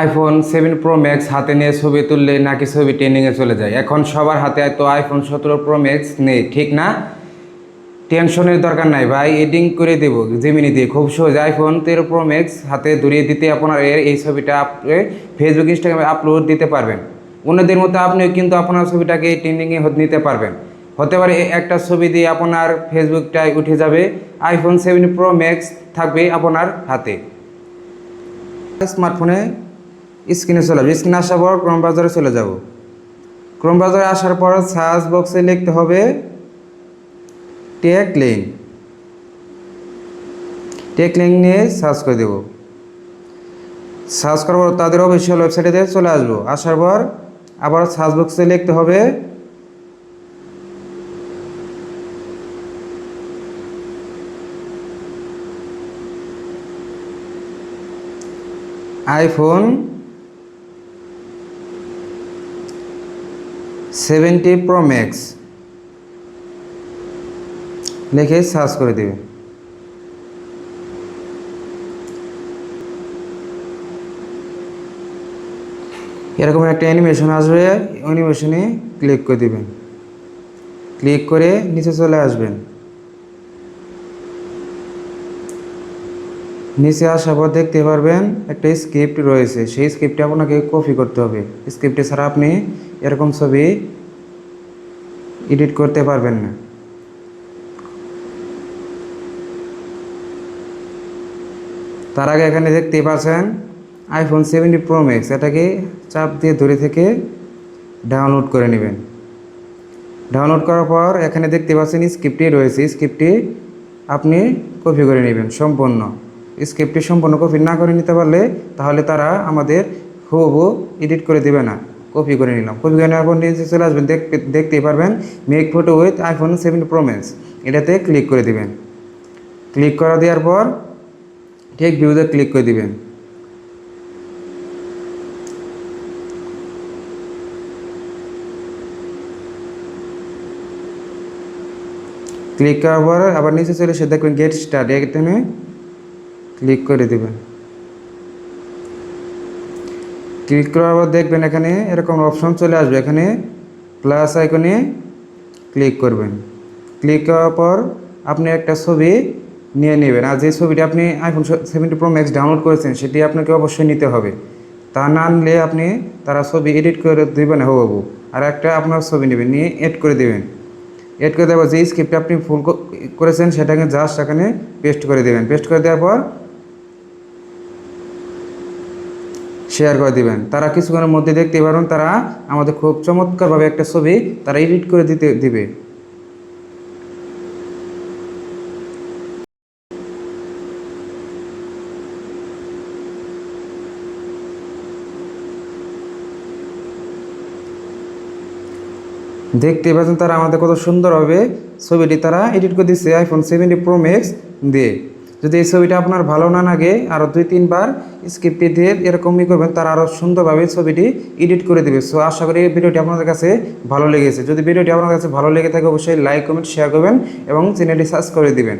IPhone seven pro max হাতে নিয়ে ছবি তুললে নাকি ছবি ট্রেন্ডিংয়ে চলে যায়। এখন সবার হাতে তো আইফোন সতেরো প্রো ম্যাক্স নেই, ঠিক না? টেনশনের দরকার নাই ভাই, এডিং করে দেবো জেমিনি দিয়ে। খুব সহজ আইফোন তেরো প্রো ম্যাক্স হাতে ধরিয়ে দিতে আপনার এর এই ছবিটা ফেসবুক ইনস্টাগ্রামে আপলোড দিতে পারবেন। অন্যদের মতো আপনিও কিন্তু আপনার ছবিটাকে ট্রেন্ডিংয়ে নিতে পারবেন। হতে পারে একটা ছবি দিয়ে আপনার ফেসবুকটায় উঠে যাবে আইফোন সেভেন প্রো ম্যাক্স থাকবে আপনার হাতে। স্মার্টফোনে স্ক্রিনে চলে যাবে। স্ক্রিনে আসার পর ক্রোম বাজারে চলে যাব। ক্রোম বাজারে আসার পর সার্চ বক্সে লিখতে হবে টেক লিঙ্ক টেক লিঙ্ক নিয়ে সার্চ করে দেব। সার্চ করার পর তাদের অফিসিয়াল ওয়েবসাইটে চলে আসব। আসার পর আবার সার্চ বক্সে লিখতে হবে আইফোন সেভেন্টি প্রো ম্যাক্স লিখে সার্চ করে দেবে। এরকম একটা অ্যানিমেশন আসবে অ্যানিমেশনে ক্লিক করে দিবেন। ক্লিক করে নিচে চলে আসবেন। নিচে আসার পর দেখতে পারবেন একটা স্ক্রিপ্ট রয়েছে। সেই স্ক্রিপ্টে আপনাকে কপি করতে হবে। স্ক্রিপ্টে ছাড়া আপনি এরকম ছবি এডিট করতে পারবেন না। তার আগে এখানে দেখতে পাচ্ছেন আইফোন সেভেন্টি প্রো ম্যাক্স এটাকে চাপ দিয়ে ধরে থেকে ডাউনলোড করে নেবেন। ডাউনলোড করার পর এখানে দেখতে পাচ্ছেন স্ক্রিপ্টটি রয়েছে স্ক্রিপ্টটি আপনি কপি করে নেবেন সম্পূর্ণ। স্ক্রিপ্টটি সম্পূর্ণ কপি না করে নিতে পারলে তাহলে তারা আমাদের হুবহু এডিট করে দেবে না। কপি করে নিলাম। কপি করে নেওয়ার পর নিচে চলে আসবেন, দেখতে, দেখতেই পারবেন make photo with iPhone seven pro max এটাতে ক্লিক করে দিবেন। ক্লিক করা দেওয়ার পর ঠিক ভিউতে ক্লিক করে দিবেন। ক্লিক করার পর আবার নিচে চলে এসে দেখবেন গেট স্টার্ট এখানে ক্লিক করে দেবেন। ক্লিক করার পর দেখবেন এখানে এরকম অপশন চলে আসবে। এখানে প্লাস আইকনে ক্লিক করবেন। ক্লিক করার পর আপনি একটা ছবি নিয়ে নেবেন। আর যে ছবিটা আপনি iPhone seventy pro max download করেছেন, সেটি আপনাকে অবশ্যই নিতে হবে। তা না নিলে আপনি তারা ছবি এডিট করে দেবেন হবু আর একটা আপনার ছবি নেবেন, নিয়ে এড করে দেবেন। এড করে দেওয়ার যে স্ক্রিপ্ট আপনি ফুল করেছেন, সেটাকে জাস্ট এখানে পেস্ট করে দেবেন। পেস্ট করে দেওয়ার পর শেয়ার করে দিবেন। তারা কিছুক্ষণের মধ্যে দেখতে পারবেন তারা আমাদের খুব চমৎকারভাবে একটা ছবি তারা এডিট করে দিতে, দিবে। দেখতে পাচ্ছেন তারা আমাদের কত সুন্দরভাবে ছবিটি তারা এডিট করে দিচ্ছে আইফোন সেভেন্টি প্রো ম্যাক্স দিয়ে। যদি এই ছবিটা আপনার ভালো না লাগে আরও দুই তিনবার স্ক্রিপ্টে দিয়ে এরকমই করবেন, তারা আরও সুন্দরভাবে ছবিটি এডিট করে দেবে। সো আশা করি ভিডিওটি আপনাদের কাছে ভালো লেগেছে। যদি ভিডিওটি আপনার কাছে ভালো লেগে থাকে, অবশ্যই লাইক কমেন্ট শেয়ার করবেন এবং চ্যানেলটি সার্চ করে দিবেন।